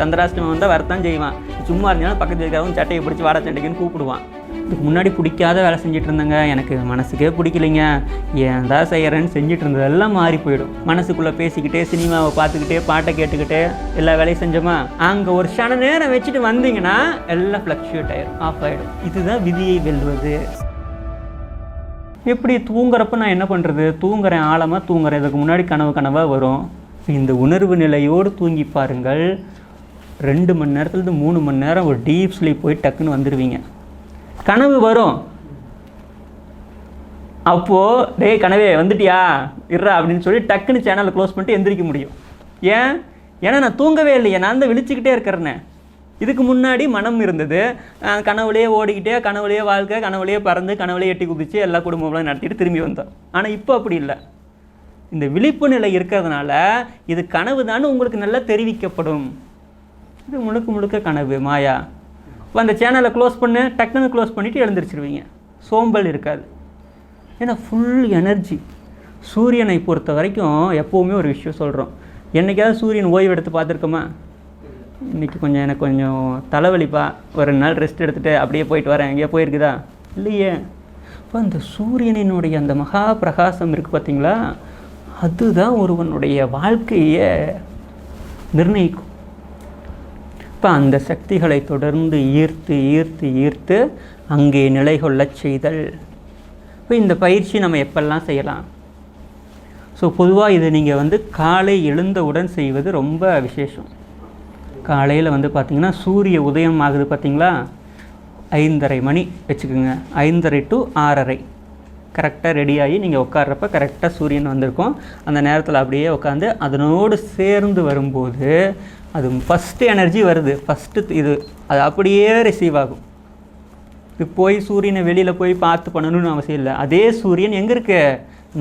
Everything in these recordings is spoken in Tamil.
சந்திராஷ்டமம் வந்தால் வரத்தான் செய்வான். சும்மா இருந்தாலும் பக்கத்து இருக்கிறவங்க சட்டையை பிடிச்சி வாடா சண்டைக்குன்னு கூப்பிடுவான். இதுக்கு முன்னாடி பிடிக்காத வேலை செஞ்சுட்டு இருந்தேங்க. எனக்கு மனசுக்கே பிடிக்கலைங்க. ஏன் தான் செய்கிறேன்னு செஞ்சுட்டு இருந்ததெல்லாம் மாறி போயிடும். மனசுக்குள்ளே பேசிக்கிட்டே சினிமாவை பார்த்துக்கிட்டே பாட்டை கேட்டுக்கிட்டே எல்லா வேலையும் செஞ்சோமா? அங்கே ஒரு சன நேரம் வச்சுட்டு வந்தீங்கன்னா எல்லாம் ஃப்ளக்ஷுவேட் ஆயிடும் ஆஃப் ஆகிடும் இதுதான் விதியை வெல்வது. எப்படி தூங்குறப்ப நான் என்ன பண்ணுறது தூங்குறேன் ஆழமாக தூங்குறேன். இதுக்கு முன்னாடி கனவு கனவாக வரும். இந்த உணர்வு நிலையோடு தூங்கி பாருங்கள். ரெண்டு மணி நேரத்துலேருந்து மூணு மணி நேரம் ஒரு டீப் ஸ்லீப் போய் டக்குன்னு வந்துடுவீங்க கனவு வரும். அப்போது டேய் கனவே வந்துட்டியா? இருறா அப்படின்னு சொல்லி டக்குன்னு சேனலை க்ளோஸ் பண்ணிட்டு எந்திரிக்க முடியும். ஏன்? ஏன்னா நான் தூங்கவே இல்லையே. நான் தான் விழிச்சுக்கிட்டே இருக்கிறேனே. இதுக்கு முன்னாடி மனம் இருந்தது. கனவுலேயே ஓடிக்கிட்டே கனவுலேயே வாழ்க்கை கனவுலேயே பறந்து கனவுலேயே எட்டி குதிச்சு எல்லா குடும்பங்களும் நடத்திட்டு திரும்பி வந்தோம். ஆனால் இப்போ அப்படி இல்லை. இந்த விழிப்பு நிலை இருக்கிறதுனால இது கனவு உங்களுக்கு நல்லா தெரிவிக்கப்படும். இது முழுக்க முழுக்க கனவு மாயா. இப்போ அந்த சேனலை க்ளோஸ் பண்ணு டக்குன்னு க்ளோஸ் பண்ணிவிட்டு எழுந்திரிச்சிருவீங்க. சோம்பல் இருக்காது. ஏன்னா ஃபுல் எனர்ஜி சூரியனை பொறுத்த வரைக்கும் எப்போவுமே ஒரு விஷயம் சொல்கிறோம் என்னைக்காவது சூரியன் ஓய்வு எடுத்து பார்த்துருக்கோமா? இன்றைக்கி கொஞ்சம் எனக்கு கொஞ்சம் தலைவலிப்பா. ஒரு ரெண்டு நாள் ரெஸ்ட் எடுத்துகிட்டு அப்படியே போயிட்டு வரேன். எங்கேயோ போயிருக்குதா? இல்லையே. இப்போ அந்த சூரியனினுடைய அந்த மகா பிரகாசம் இருக்குது பார்த்தீங்களா அதுதான் ஒருவனுடைய வாழ்க்கையை நிர்ணயிக்கும். இப்போ அந்த சக்திகளை தொடர்ந்து ஈர்த்து ஈர்த்து ஈர்த்து அங்கே நிலை கொள்ளச் செய்தல். இப்போ இந்த பயிற்சி நம்ம எப்பெல்லாம் செய்யலாம்? ஸோ பொதுவாக இது நீங்கள் வந்து காலை எழுந்தவுடன் செய்வது ரொம்ப விசேஷம். காலையில் வந்து பார்த்திங்கன்னா சூரிய உதயம் ஆகுது பார்த்திங்களா ஐந்தரை மணி வச்சுக்கோங்க. ஐந்தரை டு ஆறரை. கரெக்டாக ரெடியாகி நீங்கள் உட்கார்றப்ப கரெக்டாக சூரியன் வந்திருக்கும். அந்த நேரத்தில் அப்படியே உட்காந்து அதனோடு சேர்ந்து வரும்போது அது ஃபஸ்ட்டு எனர்ஜி வருது. ஃபஸ்ட்டு இது அது அப்படியே ரிசீவ் ஆகும். இது போய் சூரியனை வெளியில் போய் பார்த்து பண்ணணும்னு அவசியம் இல்லை. அதே சூரியன் எங்கே இருக்கு?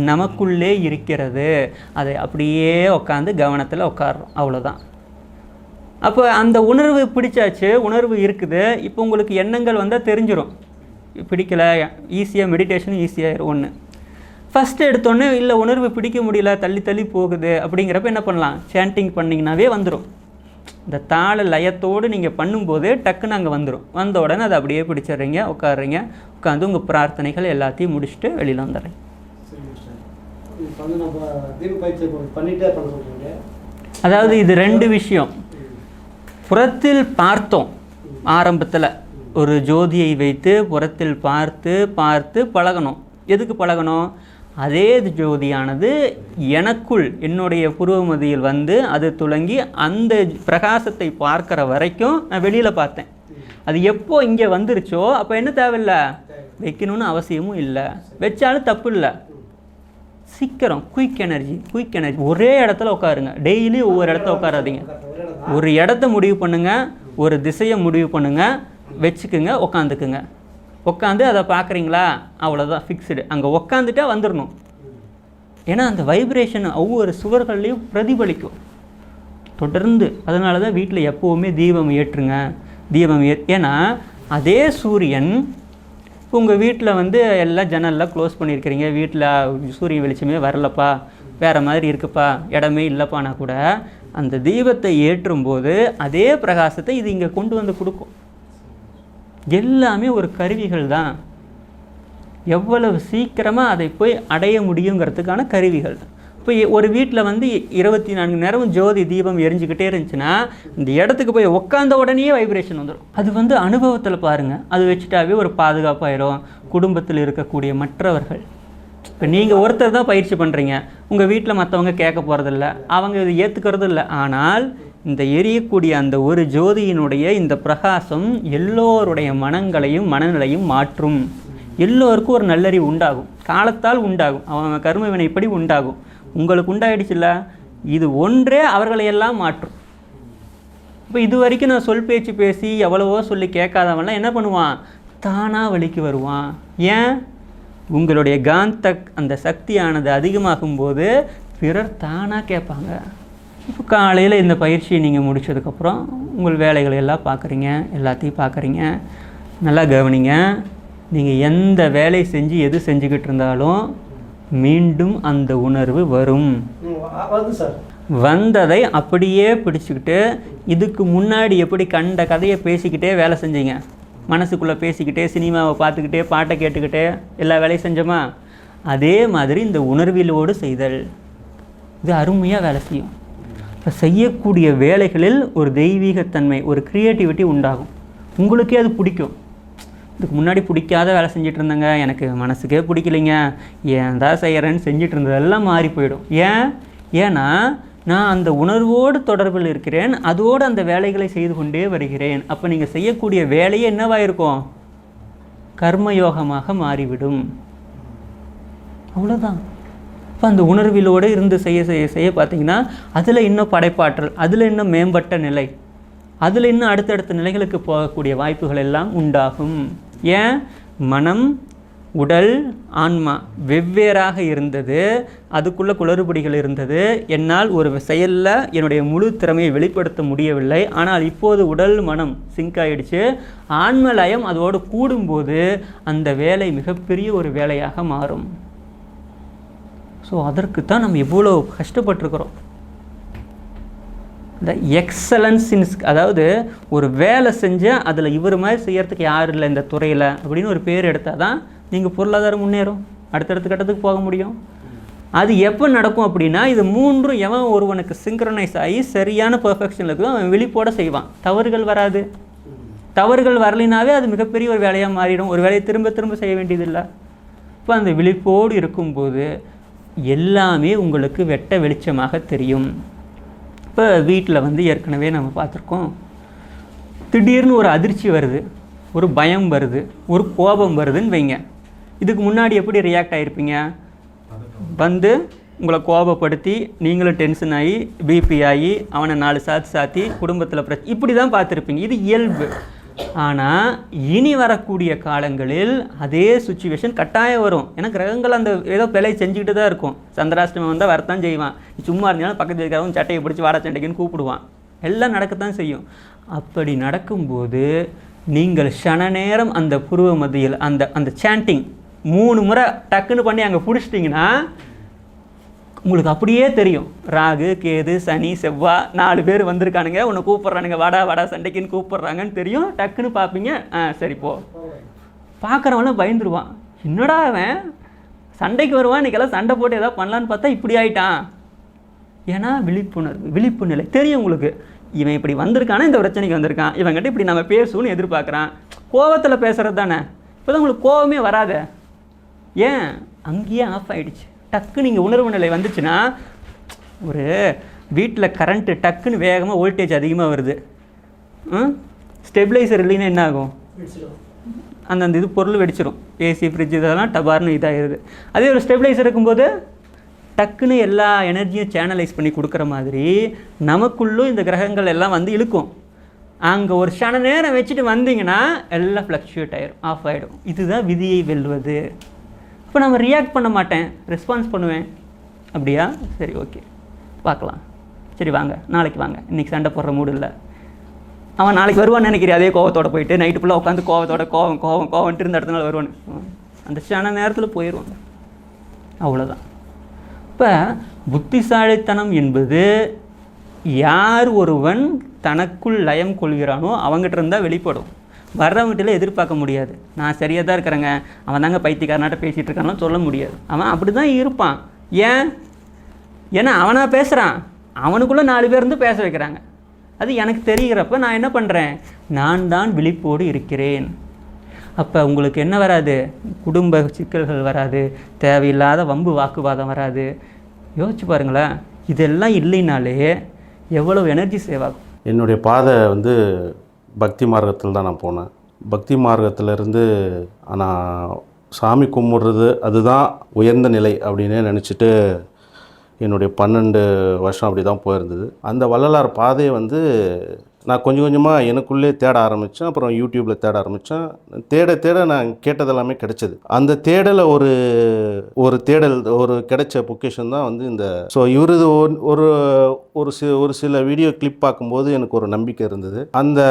நமக்குள்ளே இருக்கிறது. அதை அப்படியே உட்காந்து கவனத்தில் உட்காடுறோம் அவ்வளோதான் அப்போ அந்த உணர்வு பிடிச்சாச்சு. உணர்வு இருக்குது. இப்போ உங்களுக்கு எண்ணங்கள் வந்தால் தெரிஞ்சிடும் பிடிக்கல. ஈஸியாக மெடிடேஷன் ஈஸியாகிடும் ஒன்று ஃபஸ்ட்டு எடுத்தோன்னே இல்லை உணர்வு பிடிக்க முடியல. தள்ளி தள்ளி போகுது. அப்படிங்கிறப்ப என்ன பண்ணலாம்? சேண்டிங் பண்ணிங்கனாவே வந்துடும் இந்த தாள லயத்தோடு நீங்கள் பண்ணும்போது டக்குன்னு அங்கே வந்துடும் வந்த உடனே அதை அப்படியே பிடிச்சிடுறீங்க உட்காடுறீங்க உட்காந்து உங்கள் பிரார்த்தனைகள் எல்லாத்தையும் முடிச்சுட்டு வெளியில் வந்துடுறீங்க. சரிங்க சார் இப்போ வந்து நம்ம தீப பயிற்சி இப்போ பண்ணிட்டே பண்ண சொல்றீங்க. அதாவது இது ரெண்டு விஷயம். புறத்தில் பார்த்தோம் ஆரம்பத்தில். ஒரு ஜோதியை வைத்து புறத்தில் பார்த்து பார்த்து பழகணும். எதுக்கு பழகணும்? அதே ஜோதியானது எனக்குள் என்னுடைய புருவமதியில் வந்து அது துளங்கி அந்த பிரகாசத்தை பார்க்குற வரைக்கும் நான் வெளியில் பார்த்தேன். அது எப்போ இங்கே வந்துருச்சோ அப்போ என்ன தேவையில்ல? வைக்கணும்னு அவசியமும் இல்லை. வச்சாலும் தப்பு இல்லை. சீக்கிரம் குயிக் எனர்ஜி குயிக் எனர்ஜி ஒரே இடத்துல உட்காருங்க. டெய்லி ஒவ்வொரு இடத்துல உட்காராதீங்க. ஒரு இடத்த முடிவு பண்ணுங்க ஒரு திசையை முடிவு பண்ணுங்கள் வச்சுக்குங்க உக்காந்துக்குங்க. உட்காந்து அதை பார்க்குறீங்களா? அவ்வளோதான் ஃபிக்ஸ்டு அங்கே உக்காந்துட்டா வந்துடணும் ஏன்னா அந்த வைப்ரேஷன் ஒவ்வொரு சுவர்கள்லேயும் பிரதிபலிக்கும். தொடர்ந்து அதனால தான் வீட்டில் எப்போவுமே தீபம் ஏற்றுங்க. தீபம் ஏ ஏன்னா அதே சூரியன் உங்கள் வீட்டில் வந்து எல்லாம் ஜன்னல்லாம் க்ளோஸ் பண்ணியிருக்கிறீங்க. வீட்டில் சூரிய வெளிச்சமே வரலப்பா வேறு மாதிரி இருக்குப்பா இடமே இல்லைப்பானா கூட அந்த தீபத்தை ஏற்றும்போது அதே பிரகாசத்தை இது இங்கே கொண்டு வந்து கொடுக்கும். எல்லாமே ஒரு கருவிகள் தான். எவ்வளவு சீக்கிரமாக அதை போய் அடைய முடியுங்கிறதுக்கான கருவிகள். இப்போ ஒரு வீட்டில் வந்து இருபத்தி நான்கு நேரமும் ஜோதி தீபம் எரிஞ்சுக்கிட்டே இருந்துச்சுன்னா இந்த இடத்துக்கு போய் உட்காந்த உடனே வைப்ரேஷன் வந்துடும் அது வந்து அனுபவத்தில் பாருங்கள் அது வச்சுட்டாவே ஒரு பாதுகாப்பாயிரும். குடும்பத்தில் இருக்கக்கூடிய மற்றவர்கள். இப்போ நீங்கள் ஒருத்தர் தான் பயிற்சி பண்ணுறீங்க உங்கள் வீட்டில் மற்றவங்க கேட்க போகிறதில்ல அவங்க இதை ஏற்றுக்கிறது இல்லை ஆனால் இந்த எரியக்கூடிய அந்த ஒரு ஜோதியினுடைய இந்த பிரகாசம் எல்லோருடைய மனங்களையும் மனநிலையும் மாற்றும். எல்லோருக்கும் ஒரு நல்லறிவு உண்டாகும். காலத்தால் உண்டாகும். அவன் கர்ம வினைப்படி உண்டாகும். உங்களுக்கு உண்டாயிடுச்சுல்ல? இது ஒன்றே அவர்களையெல்லாம் மாற்றும். இப்போ இது வரைக்கும் நான் சொல் பேச்சு பேசி எவ்வளவோ சொல்லி கேட்காதவன்லாம் என்ன பண்ணுவான்? தானாக வழிக்கு வருவான். ஏன்? உங்களுடைய காந்த அந்த சக்தியானது அதிகமாகும் போது பிறர் தானாக கேட்பாங்க. இப்போ காலையில் இந்த பயிற்சியை நீங்கள் முடிச்சதுக்கப்புறம் உங்கள் வேலைகளை எல்லாம் பார்க்குறீங்க எல்லாத்தையும் பார்க்குறீங்க நல்லா கவனிங்க. நீங்கள் எந்த வேலை செஞ்சு எது செஞ்சுக்கிட்டு இருந்தாலும் மீண்டும் அந்த உணர்வு வரும். வந்ததை அப்படியே பிடிச்சிக்கிட்டு இதுக்கு முன்னாடி எப்படி கண்ட கதையை பேசிக்கிட்டே வேலை செஞ்சீங்க? மனசுக்குள்ளே பேசிக்கிட்டே சினிமாவை பார்த்துக்கிட்டே பாட்டை கேட்டுக்கிட்டே எல்லா வேலையும் செஞ்சோமா? அதே மாதிரி இந்த உணர்விலோடு செய்தல். இது அருமையாக வேலை செய்யும். இப்போ செய்யக்கூடிய வேலைகளில் ஒரு தெய்வீகத்தன்மை ஒரு க்ரியேட்டிவிட்டி உண்டாகும். உங்களுக்கே அது பிடிக்கும். இதுக்கு முன்னாடி பிடிக்காத வேலை செஞ்சுட்டு இருந்தேங்க எனக்கு மனசுக்கே பிடிக்கலைங்க. ஏன் தான் செய்கிறேன்னு செஞ்சுட்டு இருந்ததெல்லாம் மாறி போயிடும். ஏன்? ஏன்னா நான் அந்த உணர்வோடு தொடர்பில் இருக்கிறேன். அதோடு அந்த வேலைகளை செய்து கொண்டே வருகிறேன். அப்போ நீங்கள் செய்யக்கூடிய வேலையே என்னவாக இருக்கும் கர்மயோகமாக மாறிவிடும். அவ்வளோதான் இப்போ அந்த உணர்விலோடு இருந்து செய்ய செய்ய செய்ய பார்த்தீங்கன்னா அதில் இன்னும் படைப்பாற்றல் அதில் இன்னும் மேம்பட்ட நிலை அதில் இன்னும் அடுத்தடுத்த நிலைகளுக்கு போகக்கூடிய வாய்ப்புகள் எல்லாம் உண்டாகும். ஏன்? மனம் உடல் ஆன்மா வெவ்வேறாக இருந்தது. அதுக்குள்ளே குளறுபடிகள் இருந்தது. என்னால் ஒரு செயலில் என்னுடைய முழு திறமையை வெளிப்படுத்த முடியவில்லை. ஆனால் இப்போது உடல் மனம் சிங்க் ஆகிடுச்சு ஆன்மலயம் அதோடு கூடும்போது அந்த வேலை மிகப்பெரிய ஒரு வேலையாக மாறும். ஸோ அதற்கு தான் நம்ம எவ்வளோ கஷ்டப்பட்டிருக்கிறோம். இந்த எக்ஸலன்ஸ் இன்ஸ் அதாவது ஒரு வேலை செஞ்சால் அதில் இவர் மாதிரி செய்கிறதுக்கு யார் இல்லை இந்த துறையில் அப்படின்னு ஒரு பேர் எடுத்தால் தான் நீங்கள் பொருளாதாரம் முன்னேறும். அடுத்தடுத்த கட்டத்துக்கு போக முடியும். அது எப்போ நடக்கும் அப்படின்னா இது மூன்றும் எவன் ஒருவனுக்கு சிங்க்ரனைஸ் ஆகி சரியான பர்ஃபெக்ஷனில் இருக்குதோ அவன் விழிப்போட செய்வான். தவறுகள் வராது. தவறுகள் வரலினாவே அது மிகப்பெரிய ஒரு வேலையாக மாறிடும். ஒரு வேலையை திரும்ப திரும்ப செய்ய வேண்டியதில்லை. இப்போ அந்த விழிப்போடு இருக்கும்போது எல்லாமே உங்களுக்கு வெட்ட வெளிச்சமாக தெரியும். இப்போ வீட்டில் வந்து ஏற்கனவே நம்ம பார்த்துருக்கோம். திடீர்னு ஒரு அதிர்ச்சி வருது ஒரு பயம் வருது ஒரு கோபம் வருதுன்னு வைங்க. இதுக்கு முன்னாடி எப்படி ரியாக்ட் ஆகிருப்பீங்க வந்து உங்களை கோபப்படுத்தி நீங்களும் டென்ஷன் ஆகி பிபி ஆகி அவனை நாலு சாத்தி சாத்தி குடும்பத்தில் பிரச்சனை இப்படி தான் பார்த்துருப்பீங்க. இது இயல்பு. ஆனால் இனி வரக்கூடிய காலங்களில் அதே சுச்சுவேஷன் கட்டாயம் வரும். ஏன்னா கிரகங்கள் அந்த ஏதோ பிழை செஞ்சுக்கிட்டு தான் இருக்கும். சந்திராஷ்டமம் வந்தால் வரத்தான் செய்வான். சும்மா இருந்தாலும் பக்கத்து இருக்கிறவங்க சட்டையை பிடிச்சி வாடா சண்டைக்குன்னு கூப்பிடுவான். எல்லாம் நடக்கத்தான் செய்யும். அப்படி நடக்கும்போது நீங்கள் சன நேரம் அந்த புருவ மத்தியில் அந்த அந்த சாண்டிங் மூணு முறை டக்குன்னு பண்ணி அங்கே பிடிச்சிட்டிங்கன்னா உங்களுக்கு அப்படியே தெரியும். ராகு கேது சனி செவ்வாய் நாலு பேர் வந்திருக்கானுங்க. உன்னை கூப்பிட்றானுங்க. வாடா வாடா சண்டைக்குன்னு கூப்பிட்றாங்கன்னு தெரியும். டக்குன்னு பார்ப்பீங்க ஆ சரி போ. பார்க்குறவனும் பயந்துருவான். என்னடா அவன்? சண்டைக்கு வருவான். இன்றைக்கெல்லாம் சண்டை போட்டு ஏதாவது பண்ணலான்னு பார்த்தா இப்படி ஆயிட்டான். ஏன்னா விழிப்புணர்வு விழிப்பு நிலை. தெரியும் உங்களுக்கு. இவன் இப்படி வந்திருக்கானா? இந்த பிரச்சனைக்கு வந்திருக்கான். இவன்கிட்ட இப்படி நம்ம பேசுவோம்னு எதிர்பார்க்குறான். கோவத்தில் பேசுகிறது தானே. இப்போ தான் உங்களுக்கு கோவமே வராத. ஏன்? அங்கேயே ஆஃப் ஆகிடுச்சு டக்கு நீங்கள் உணர்வு நிலை வந்துச்சுன்னா ஒரு வீட்டில் கரண்ட்டு டக்குன்னு வேகமாக வோல்டேஜ் அதிகமாக வருது. ஸ்டெபிளைசர் இல்லைன்னா என்ன ஆகும்? அந்தந்த இது பொருள் வெடிச்சிடும் ஏசி ஃப்ரிட்ஜ் இதெல்லாம் டபார்னு இதாகிடுது அதே ஒரு ஸ்டெபிளைசர் இருக்கும்போது டக்குன்னு எல்லா எனர்ஜியும் சேனலைஸ் பண்ணி கொடுக்குற மாதிரி நமக்குள்ளும் இந்த கிரகங்கள் எல்லாம் வந்து இழுக்கும். அங்கே ஒரு சன நேரம் வச்சுட்டு வந்தீங்கன்னா எல்லாம் ஃப்ளக்ஷுவேட் ஆகிடும் ஆஃப் ஆகிடும் இதுதான் விதியை வெல்வது. இப்போ நம்ம ரியாக்ட் பண்ண மாட்டேன் ரெஸ்பான்ஸ் பண்ணுவேன். அப்படியா? சரி ஓகே பார்க்கலாம். சரி வாங்க. நாளைக்கு வாங்க. இன்றைக்கி சண்டை போடுற மூடு இல்லை. அவன் நாளைக்கு வருவான்னு நினைக்கிறேன் அதே கோவத்தோட போயிட்டு நைட்டு ஃபுல்லாக உட்காந்து கோவத்தோட கோவம் கோவம் கோவன்ட்டு இருந்த இடத்துல வருவானு அந்த க்ஷண நேரத்தில் போயிடுவாங்க அவ்வளோதான் இப்போ புத்திசாலித்தனம் என்பது யார் ஒருவன் தனக்குள் லயம் கொள்கிறானோ அவங்ககிட்ட இருந்தால் வெளிப்படும். வர்றவங்ககிட்ட எதிர்பார்க்க முடியாது. நான் சரியாக தான் இருக்கிறேங்க. அவன் தாங்க பைத்தியக்காரனாட்ட பேசிகிட்டு இருக்கான்லாம் சொல்ல முடியாது. அவன் அப்படி தான் இருப்பான். ஏன்? ஏன்னா அவனாக பேசுகிறான் அவனுக்குள்ளே நாலு பேர் இருந்து பேச வைக்கிறாங்க. அது எனக்கு தெரிகிறப்ப நான் என்ன பண்ணுறேன் நான் தான் விழிப்போடு இருக்கிறேன். அப்போ உங்களுக்கு என்ன வராது? குடும்ப சிக்கல்கள் வராது. தேவையில்லாத வம்பு வாக்குவாதம் வராது. யோசிச்சு பாருங்களேன். இதெல்லாம் இல்லைனாலே எவ்வளவு எனர்ஜி சேவ் ஆகும். என்னுடைய பாதை வந்து பக்தி மார்க்கத்தில் தான் நான் போனேன். பக்தி மார்க்கத்திலேருந்து ஆனால் சாமி கும்பிட்றது அதுதான் உயர்ந்த நிலை அப்படின்னே நினச்சிட்டு என்னுடைய பன்னெண்டு வருஷம் அப்படி தான் போயிருந்தது. அந்த வள்ளலார் பாதையை வந்து நான் கொஞ்சம் கொஞ்சமாக எனக்குள்ளே தேட ஆரம்பித்தேன் அப்புறம் யூடியூப்பில் தேட ஆரம்பித்தேன் தேட தேட நான் கேட்டது எல்லாமே கிடைச்சது. அந்த தேடலை ஒரு ஒரு தேடல் ஒரு கிடைச்ச பொக்கேஷன் தான் வந்து இந்த ஸோ இவரது ஒரு- ஒரு ஒரு சி ஒரு சில வீடியோ கிளிப் பார்க்கும்போது எனக்கு ஒரு நம்பிக்கை இருந்தது. அந்த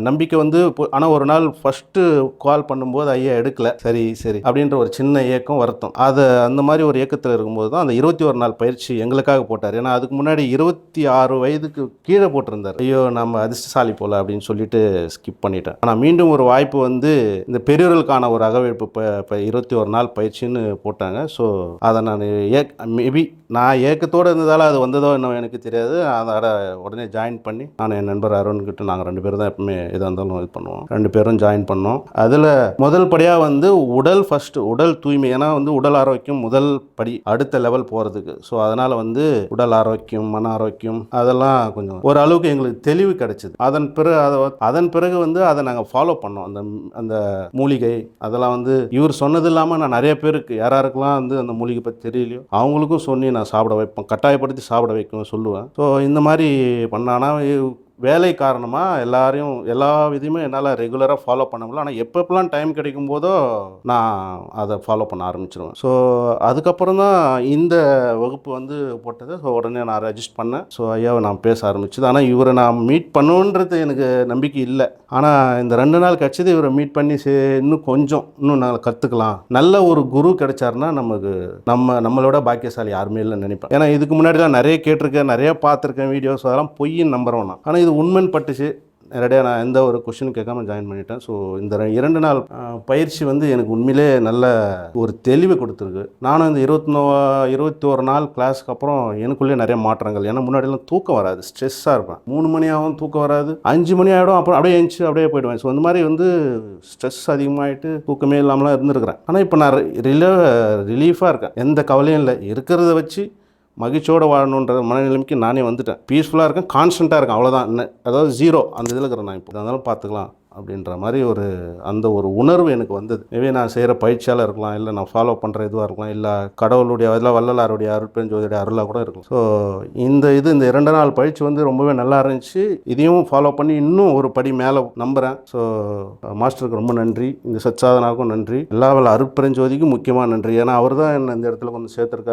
நம்பிக்கை வந்து ஆனால் ஒரு நாள் ஃபஸ்ட்டு கால் பண்ணும்போது ஐயா எடுக்கல. சரி சரி. அப்படின்ற ஒரு சின்ன ஏக்கம் வருத்தம். அதை அந்த மாதிரி ஒரு ஏக்கத்தில் இருக்கும்போது தான் அந்த இருபத்தி ஒரு நாள் பயிற்சி எங்களுக்காக போட்டார். ஏன்னா அதுக்கு முன்னாடி இருபத்தி ஆறு வயதுக்கு கீழே போட்டிருந்தார். ஐயோ நம்ம அதிர்ஷ்டசாலி போல் அப்படின்னு சொல்லிட்டு ஸ்கிப் பண்ணிட்டேன். ஆனால் மீண்டும் ஒரு வாய்ப்பு வந்து இந்த பெரியவர்களுக்கான ஒரு அகவேற்பு இப்போ இருபத்தி ஒரு நாள் பயிற்சின்னு போட்டாங்க. ஸோ அதை நான் ஏ மேபி நான் ஏக்கத்தோடு இருந்ததால் அது வந்ததோ என்னவோ எனக்கு தெரியாது. அதோட உடனே ஜாயின் பண்ணி நான் என் நண்பர் அருண்கிட்ட நாங்கள் ரெண்டு பேரும் தான் எப்பவுமே எதாக இருந்தாலும் இது பண்ணுவோம். ரெண்டு பேரும் ஜாயின் பண்ணோம். அதில் முதல் படியாக வந்து உடல் ஃபஸ்ட்டு உடல் தூய்மை. ஏன்னா வந்து உடல் ஆரோக்கியம் முதல் படி அடுத்த லெவல் போகிறதுக்கு ஸோ அதனால் வந்து உடல் ஆரோக்கியம் மன ஆரோக்கியம் அதெல்லாம் கொஞ்சம் ஓரளவுக்கு எங்களுக்கு தெளிவு கிடைச்சிது. அதன் பிறகு அதை அதன் பிறகு வந்து அதை நாங்கள் ஃபாலோ பண்ணோம். அந்த அந்த மூலிகை அதெல்லாம் வந்து இவர் சொன்னது இல்லாமல் நான் நிறைய பேருக்கு யாராருக்கெல்லாம் வந்து அந்த மூலிகை பற்றி தெரியலையோ அவங்களுக்கும் சொன்னி நான் சாப்பிட வைப்பேன் கட்டாயப்படுத்தி சாப்பிட வைக்கும் சொல்லுவேன். ஸோ இந்த மாதிரி பண்ணானா வேலை காரணமாக எல்லாரையும் எல்லா விதியுமே என்னால் ரெகுலராக ஃபாலோ பண்ண முடியல. ஆனால் எப்பப்பெல்லாம் டைம் கிடைக்கும் போதோ நான் அதை ஃபாலோ பண்ண ஆரம்பிச்சிருவேன். ஸோ அதுக்கப்புறம் தான் இந்த வகுப்பு வந்து போட்டது. ஸோ உடனே நான் ரெஜிஸ்ட் பண்ணேன். ஸோ ஐயாவை நான் பேச ஆரம்பிச்சது. ஆனால் இவரை நான் மீட் பண்ணுன்றது எனக்கு நம்பிக்கை இல்லை. ஆனால் இந்த ரெண்டு நாள் கழிச்சது இவரை மீட் பண்ணி சே இன்னும் கொஞ்சம் இன்னும் நான் கற்றுக்கலாம் நல்ல ஒரு குரு கிடைச்சாருன்னா நமக்கு நம்ம நம்மளோட பாக்கியசாலி யாருமே இல்லைன்னு நினைப்பேன். ஏன்னா இதுக்கு முன்னாடி தான் நிறைய கேட்டிருக்கேன் நிறைய பார்த்துருக்கேன் வீடியோஸ் அதெல்லாம் பொய்ன்னு நம்புறோம் ஆனால் இது உண்மைன்னு பட்டுச்சு. நேரடியாக நான் எந்த ஒரு கொஷின் கேட்காம ஜாயின் பண்ணிட்டேன். ஸோ இந்த இரண்டு நாள் பயிற்சி வந்து எனக்கு உண்மையிலே நல்ல ஒரு தெளிவை கொடுத்துருக்கு. நானும் இந்த இருபத்தி நோ இருபத்தி ஒரு நாள் கிளாஸ்க்கு அப்புறம் எனக்குள்ளே நிறைய மாற்றங்கள். ஏன்னா முன்னாடிலாம் தூக்கம் வராது. ஸ்ட்ரெஸ்ஸாக இருப்பேன். மூணு மணி ஆகும் தூக்கம் வராது. அஞ்சு மணி ஆகிடும் அப்புறம் அப்படியே எழுந்துச்சு அப்படியே போயிடுவேன். ஸோ இந்த மாதிரி வந்து ஸ்ட்ரெஸ் அதிகமாகிட்டு தூக்கமே இல்லாமலாம் இருந்திருக்கிறேன். ஆனால் இப்போ நான் ரில ரிலீஃபாக இருக்கேன். எந்த கவலையும் இல்லை. இருக்கிறத வச்சு மகிழ்ச்சியோடு வாழணுன்ற மனநிலைமைக்கு நானே வந்துட்டேன். பீஸ்ஃபுல்லாக இருக்கேன் கான்ஸ்டண்ட்டாக இருக்கேன் அவ்வளோதான் அதாவது ஜீரோ அந்த இதில் இருக்கிறேன் நான் இப்போ. இருந்தாலும் பார்த்துக்கலாம் அப்படின்ற மாதிரி ஒரு அந்த ஒரு உணர்வு எனக்கு வந்தது. மேபி நான் செய்கிற பயிற்சியால் இருக்கலாம் இல்லை நான் ஃபாலோ பண்ணுற இதுவாக இருக்கலாம் இல்லை கடவுளுடைய அதில் வள்ளலாருடைய அருட்பெருஞ்சோதியுடைய அருளாக கூட இருக்கலாம். ஸோ இந்த இது இந்த இரண்டு நாள் பயிற்சி வந்து ரொம்பவே நல்லா இருந்துச்சு. இதையும் ஃபாலோ பண்ணி இன்னும் ஒரு படி மேலே நம்புகிறேன் ஸோ மாஸ்டருக்கு ரொம்ப நன்றி. இந்த சச்சாதனாவுக்கும் நன்றி. எல்லா வேலை அருட்பெருஞ்சோதிக்கும் முக்கியமாக நன்றி. ஏன்னா அவர் தான் என்னை இந்த இடத்துல கொஞ்சம் சேர்த்துருக்காரு.